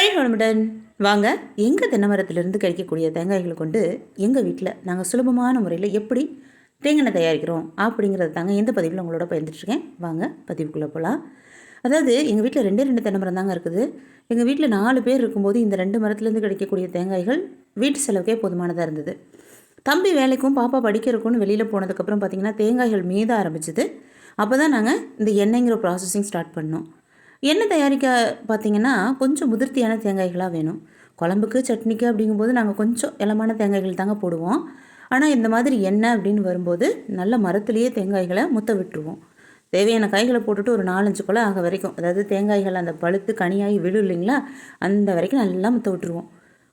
வழிகளுடன் வாங்க. எங்கள் தென்னமரத்திலிருந்து கிடைக்கக்கூடிய தேங்காய்களை கொண்டு எங்கள் வீட்டில் நாங்கள் சுலபமான முறையில் எப்படி தேங்காய் தயாரிக்கிறோம் அப்படிங்கிறது தாங்க இந்த பதிவில் உங்களோட பயந்துட்டுருக்கேன் வாங்க பதிவுக்குள்ளே போகலாம் அதாவது எங்கள் வீட்டில் ரெண்டே ரெண்டு தென்னை மரம் தாங்க இருக்குது. எங்கள் வீட்டில் நாலு பேர் இருக்கும்போது இந்த ரெண்டு மரத்துலேருந்து கிடைக்கக்கூடிய தேங்காய்கள் வீட்டு செலவுக்கே போதுமானதாக இருந்தது. தம்பி வேலைக்கும் பாப்பா படிக்கிறதுக்கும்னு வெளியில் போனதுக்கப்புறம் பார்த்திங்கன்னா தேங்காய்கள் மீத ஆரம்பிச்சது. அப்போ தான் நாங்கள் இந்த எண்ணெய்ங்கிற ப்ராசஸிங் ஸ்டார்ட் பண்ணோம். எண்ணெய் தயாரிக்க பார்த்தீங்கன்னா கொஞ்சம் முதிர்த்தியான தேங்காய்களாக வேணும். குழம்புக்கு சட்னிக்கு அப்படிங்கும்போது நாங்கள் கொஞ்சம் இளமான தேங்காய்கள் தாங்க போடுவோம். ஆனால் இந்த மாதிரி எண்ணெய் அப்படின்னு வரும்போது நல்ல மரத்துலேயே தேங்காய்களை முத்த விட்டுருவோம். தேவையான காய்களை போட்டுட்டு ஒரு நாலஞ்சு கொலை ஆக வரைக்கும் அதாவது தேங்காய்கள் அந்த பழுத்து கனியாகி விழும் இல்லைங்களா அந்த வரைக்கும் நல்லா முத்த விட்டுருவோம்.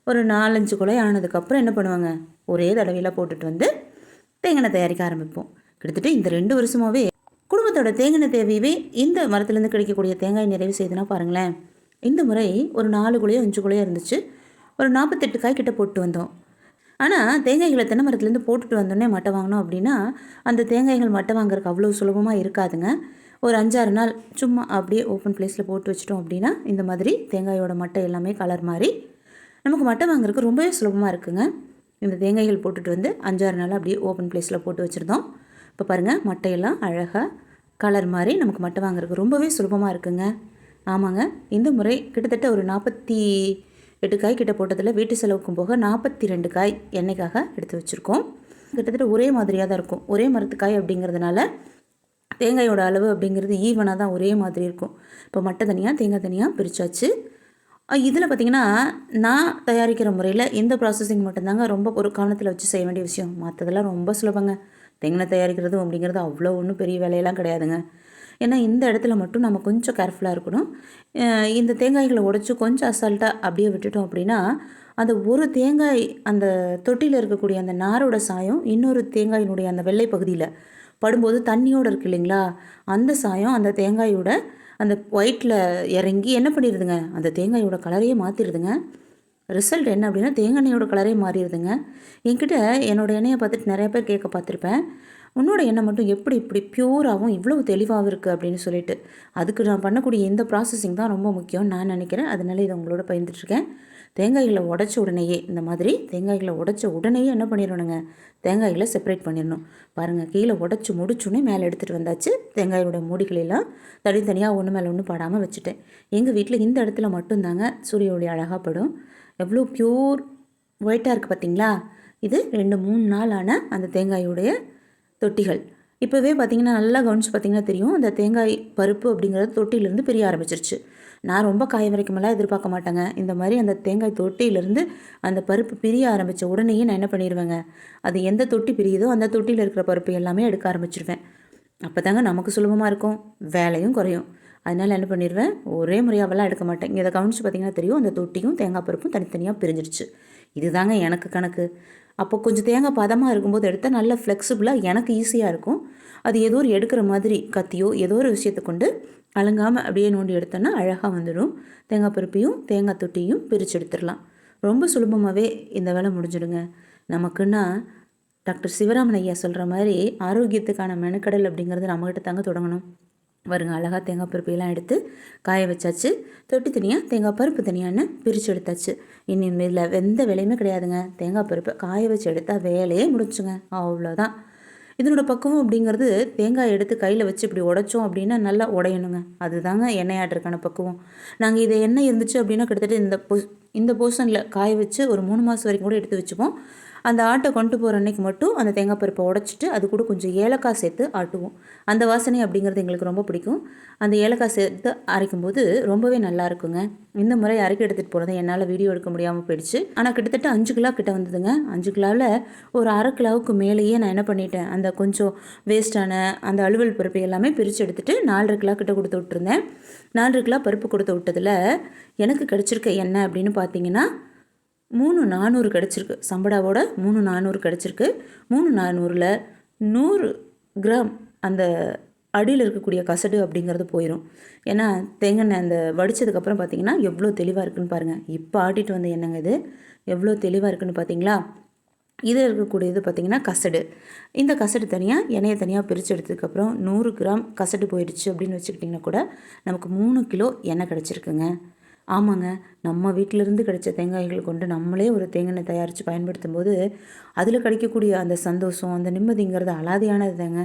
ஒரு நாலஞ்சு கொலை ஆனதுக்கப்புறம் என்ன பண்ணுவாங்க ஒரே தடவையில் போட்டுட்டு வந்து தேங்காய் தயாரிக்க ஆரம்பிப்போம். கிட்டத்தட்ட இந்த ரெண்டு வருஷமாகவே குடும்பத்தோட தேங்காய் தேவையவே இந்த மரத்துலேருந்து கிடைக்கக்கூடிய தேங்காய் நிறைவு செய்துனா பாருங்களேன். இந்த முறை ஒரு நாலு குழையோ அஞ்சு குழையோ இருந்துச்சு. ஒரு நாற்பத்தெட்டு காய் கிட்ட போட்டு வந்தோம். ஆனால் தேங்காய்களை தென்னை மரத்துலேருந்து போட்டுட்டு வந்தோடனே மட்டை வாங்கினோம் அப்படின்னா அந்த தேங்காய்கள் மட்டை வாங்குறதுக்கு அவ்வளோ சுலபமாக இருக்காதுங்க. ஒரு அஞ்சாறு நாள் சும்மா அப்படியே ஓப்பன் பிளேஸில் போட்டு வச்சிட்டோம் அப்படின்னா இந்த மாதிரி தேங்காயோட மட்டை எல்லாமே கலர் மாறி நமக்கு மட்டை வாங்குறதுக்கு ரொம்பவே சுலபமாக இருக்குங்க. இந்த தேங்காய்கள் போட்டுட்டு வந்து அஞ்சாறு நாள் அப்படியே ஓப்பன் பிளேஸில் போட்டு வச்சுருந்தோம். இப்போ பாருங்கள் மட்டையெல்லாம் அழகாக கலர் மாதிரி நமக்கு மட்டை வாங்குறதுக்கு ரொம்பவே சுலபமாக இருக்குங்க. ஆமாங்க இந்த முறை கிட்டத்தட்ட ஒரு நாற்பத்தி எட்டு காய் கிட்ட போட்டதில் வீட்டு செலவுக்கும் போக நாற்பத்தி ரெண்டு காய் எண்ணெய்க்காக எடுத்து வச்சுருக்கோம். கிட்டத்தட்ட ஒரே மாதிரியாக தான் இருக்கும். ஒரே மரத்து காய் அப்படிங்கிறதுனால தேங்காயோட அளவு அப்படிங்கிறது ஈவனாக தான் ஒரே மாதிரி இருக்கும். இப்போ மட்டை தனியாக தேங்காய் தனியாக பிரித்தாச்சு இதில் பார்த்திங்கன்னா நான் தயாரிக்கிற முறையில் இந்த ப்ராசஸிங் மட்டும்தாங்க ரொம்ப ஒரு கவனத்தில் வச்சு செய்ய வேண்டிய விஷயம். மற்றதெல்லாம் ரொம்ப சுலபங்க. தேங்காய் தயாரிக்கிறது அப்படிங்கிறது அவ்வளோ ஒன்றும் பெரிய வேலையெல்லாம் கிடையாதுங்க. ஏன்னா இந்த இடத்துல மட்டும் நம்ம கொஞ்சம் கேர்ஃபுல்லாக இருக்கணும். இந்த தேங்காய்களை உடச்சி கொஞ்சம் அசால்ட்டாக அப்படியே விட்டுட்டோம் அப்படின்னா அந்த ஒரு தேங்காய் அந்த தொட்டியில் இருக்கக்கூடிய அந்த நாரோட சாயம் இன்னொரு தேங்காயினுடைய அந்த வெள்ளை பகுதியில் படும்போது தண்ணியோடு இருக்கு இல்லைங்களா? அந்த சாயம் அந்த தேங்காயோட அந்த ஒயிட்டில் இறங்கி என்ன பண்ணிடுதுங்க அந்த தேங்காயோட கலரையே மாற்றிடுதுங்க ரிசல்ட் என்ன அப்படின்னா தேங்காய் கலரே மாறிடுதுங்க. என்கிட்ட என்னோட எண்ணெயை பார்த்துட்டு நிறைய பேர் கேட்க பார்த்துருப்பேன். உன்னோட எண்ணெய் மட்டும் எப்படி இப்படி பியூராகவும் இவ்வளோ தெளிவாகவும் இருக்குது அப்படின்னு சொல்லிட்டு. அதுக்கு நான் பண்ணக்கூடிய இந்த ப்ராசஸிங் தான் ரொம்ப முக்கியம் நான் நினைக்கிறேன். அதனால இதை உங்களோட பகிர்ந்துட்டுருக்கேன். தேங்காய்களை உடச்ச உடனேயே இந்த மாதிரி தேங்காய்களை உடச்ச உடனேயே என்ன பண்ணிடணுங்க தேங்காய்களை செப்பரேட் பண்ணிடணும் பாருங்கள் கீழே உடச்சி முடிச்சுனே மேலே எடுத்துகிட்டு வந்தாச்சு. தேங்காயோட மூடிகளெல்லாம் தனித்தனியாக ஒன்று மேலே ஒன்று பாடாமல் வச்சுட்டேன். எங்கள் வீட்டில் இந்த இடத்துல மட்டும்தாங்க சூரிய ஒளி அழகாக படும். எவ்வளோ பியூர் ஒயிட்டாக இருக்குது பார்த்தீங்களா இது ரெண்டு மூணு நாள் ஆன அந்த தேங்காயுடைய தொட்டிகள். இப்போவே பார்த்தீங்கன்னா நல்லா கவனிச்சு பார்த்தீங்கன்னா தெரியும் அந்த தேங்காய் பருப்பு அப்படிங்கிறது தொட்டியிலேருந்து பிரிய ஆரம்பிச்சிருச்சு. நான் ரொம்ப காய வரைக்குமெல்லாம் எதிர்பார்க்க மாட்டேங்க. இந்த மாதிரி அந்த தேங்காய் தொட்டியிலேருந்து அந்த பருப்பு பிரிய ஆரம்பித்த உடனேயே நான் என்ன பண்ணிடுவேங்க அது எந்த தொட்டி பிரியுதோ அந்த தொட்டியில் இருக்கிற பருப்பு எல்லாமே எடுக்க ஆரம்பிச்சிருவேன். அப்போ தாங்க நமக்கு சுலபமாக இருக்கும். வேலையும் குறையும். அதனால் என்ன பண்ணிடுவேன் ஒரே முறையாவெல்லாம் எடுக்க மாட்டேன். இதை கவனித்து பார்த்தீங்கன்னா தெரியும் அந்த தொட்டியும் தேங்காய் பருப்பும் தனித்தனியாக பிரிஞ்சிருச்சு. இதுதாங்க எனக்கு கணக்கு. அப்போ கொஞ்சம் தேங்காய் பதமாக இருக்கும்போது எடுத்தால் நல்ல ஃப்ளெக்சிபிளாக எனக்கு ஈஸியாக இருக்கும். அது ஏதோ ஒரு எடுக்கிற மாதிரி கத்தியோ ஏதோ ஒரு விஷயத்தை கொண்டு அலங்காமல் அப்படியே நோண்டி எடுத்தோன்னா அழகாக வந்துடும். தேங்காய் பருப்பையும் தேங்காய் தொட்டியும் பிரித்து எடுத்துடலாம். ரொம்ப சுலபமாகவே இந்த வேலை முடிஞ்சிடுங்க. நமக்குன்னா டாக்டர் சிவராமன் ஐயா சொல்கிற மாதிரி ஆரோக்கியத்துக்கான மெனக்கடல் அப்படிங்கிறது நம்மகிட்ட தாங்க தொடங்கணும். வருங்க அழகாக தேங்காய் பருப்பையெல்லாம் எடுத்து காய வச்சாச்சு. தொட்டி தனியாக தேங்காய் பருப்பு தனியான்னு பிரித்து எடுத்தாச்சு. இனி இதில் எந்த வேலையுமே கிடையாதுங்க. தேங்காய் பருப்பை காய வச்சு எடுத்தால் வேலையே முடிச்சுங்க அவ்வளோதான் இதனோட பக்குவம் அப்படிங்கிறது தேங்காய் எடுத்து கையில் வச்சு இப்படி உடைச்சோம் அப்படின்னா நல்லா உடையணுங்க. அதுதாங்க எண்ணெய் ஆட்டுறதுக்கான பக்குவம். நாங்கள் இதை எண்ணெய் இருந்துச்சு அப்படின்னா கிட்டத்தட்ட இந்த பொ இந்த போர்ஷனில் காய வச்சு ஒரு மூணு மாதம் வரைக்கும் கூட எடுத்து வச்சுப்போம். அந்த ஆட்டை கொண்டு போகிற அன்னைக்கு மட்டும் அந்த தேங்காய் பருப்பை உடச்சிட்டு அது கூட கொஞ்சம் ஏலக்காய் சேர்த்து ஆட்டுவோம். அந்த வாசனை அப்படிங்கிறது எங்களுக்கு ரொம்ப பிடிக்கும். அந்த ஏலக்காய் சேர்த்து அரைக்கும் போது ரொம்பவே நல்லா இருக்குங்க. இந்த முறை அரைக்க எடுத்துகிட்டு போனதை என்னால் வீடியோ எடுக்க முடியாமல் போயிடுச்சு. ஆனால் கிட்டத்தட்ட அஞ்சு கிலோ கிட்ட வந்ததுங்க. அஞ்சு கிலோவில் ஒரு அரை கிலோவுக்கு மேலேயே நான் என்ன பண்ணிட்டேன்? அந்த கொஞ்சம் வேஸ்ட்டான அந்த அலுவல் பருப்பு எல்லாமே பிரித்து எடுத்துகிட்டு நாலரை கிலோ கிட்ட கொடுத்து விட்டுருந்தேன். நாலரை கிலோ பருப்பு கொடுத்து விட்டதில் எனக்கு கிடச்சிருக்க என்ன அப்படின்னு பார்த்தீங்கன்னா மூணு நானூறு கிடச்சிருக்கு. சம்படாவோட மூணு நானூறு கிடச்சிருக்கு. மூணு நானூறில் நூறு கிராம் அந்த அடியில் இருக்கக்கூடிய கசடு அப்படிங்கிறது போயிடும் ஏன்னா தேங்காய் அந்த வடித்ததுக்கப்புறம் பார்த்தீங்கன்னா எவ்வளோ தெளிவாக இருக்குன்னு பாருங்கள் இப்போ ஆட்டிட்டு வந்த எண்ணெங்க இது. எவ்வளோ தெளிவாக இருக்குன்னு பார்த்தீங்களா இதில் இருக்கக்கூடியது பார்த்திங்கன்னா கசடு. இந்த கசடு தனியாக எண்ணெயை தனியாக பிரித்து எடுத்ததுக்கப்புறம் நூறு கிராம் கசடு போயிடுச்சு அப்படின்னு வச்சுக்கிட்டிங்கன்னா கூட நமக்கு மூணு கிலோ எண்ணெய் கிடச்சிருக்குங்க. ஆமாங்க. நம்ம வீட்டிலிருந்து கிடைச்ச தேங்காய்கள் கொண்டு நம்மளே ஒரு தேங்காய் தயாரித்து பயன்படுத்தும் போது அதில் கிடைக்கக்கூடிய அந்த சந்தோஷம் அந்த நிம்மதிங்கிறது அலாதியானது தாங்க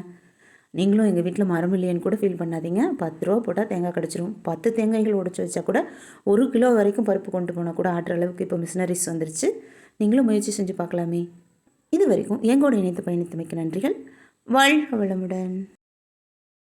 நீங்களும் எங்கள் வீட்டில் மரம் இல்லையன்னு கூட ஃபீல் பண்ணாதீங்க. பத்து ரூபா போட்டால் தேங்காய் கிடச்சிரும். பத்து தேங்காய்கள் உடைச்சி வச்சா கூட ஒரு கிலோ வரைக்கும் பருப்பு கொண்டு போனால் கூட ஆட்டுற அளவுக்கு இப்போ மிஷினரிஸ் வந்துருச்சு. நீங்களும் முயற்சி செஞ்சு பார்க்கலாமே. இது வரைக்கும் எங்கூட இணைத்து பயணித்தமைக்கு நன்றிகள். வாழ்க வளமுடன்.